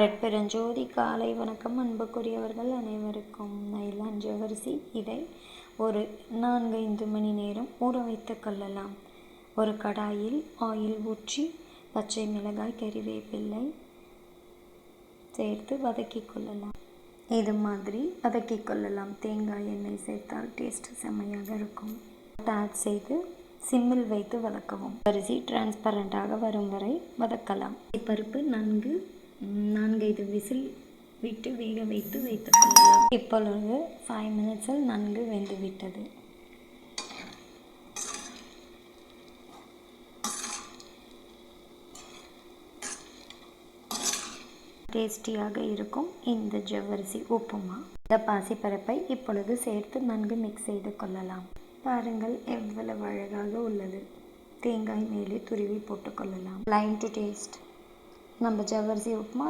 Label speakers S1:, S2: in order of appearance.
S1: அரட்பெருஞ்சோதி காலை வணக்கம் அன்புக்குரியவர்கள் அனைவருக்கும் நைலான் ஜவரிசி இதை ஒரு நான்கு ஐந்து மணி நேரம் ஊற வைத்து கொள்ளலாம். ஒரு கடாயில் ஆயில் ஊற்றி பச்சை மிளகாய் கறிவேப்பிள்ளை சேர்த்து வதக்கி கொள்ளலாம். இது மாதிரி வதக்கி கொள்ளலாம். தேங்காய் எண்ணெய் சேர்த்தால் டேஸ்ட் செம்மையாக இருக்கும். ஆட் செய்து சிம்மில் வைத்து வதக்கவும். அரிசி டிரான்ஸ்பரண்டாக வரும் வரை வதக்கலாம். பருப்பு நன்கு நான்கைது விசில் விட்டு வேக வைத்து வைத்துக் கொள்ளலாம். இப்பொழுது ஃபைவ் மினிட்ஸில் நன்கு வெந்துவிட்டது டேஸ்டியாக இருக்கும் இந்த ஜவ்வரிசி உப்புமா. இந்த பாசிப்பருப்பை இப்பொழுது சேர்த்து நன்கு மிக்ஸ் செய்து கொள்ளலாம். பாருங்கள் எவ்வளவு அழகாக உள்ளது. தேங்காய் மேலே துருவி போட்டுக்கொள்ளலாம் லைன் டு டேஸ்ட் நம்ம ஜவ்வரிசி உப்புமா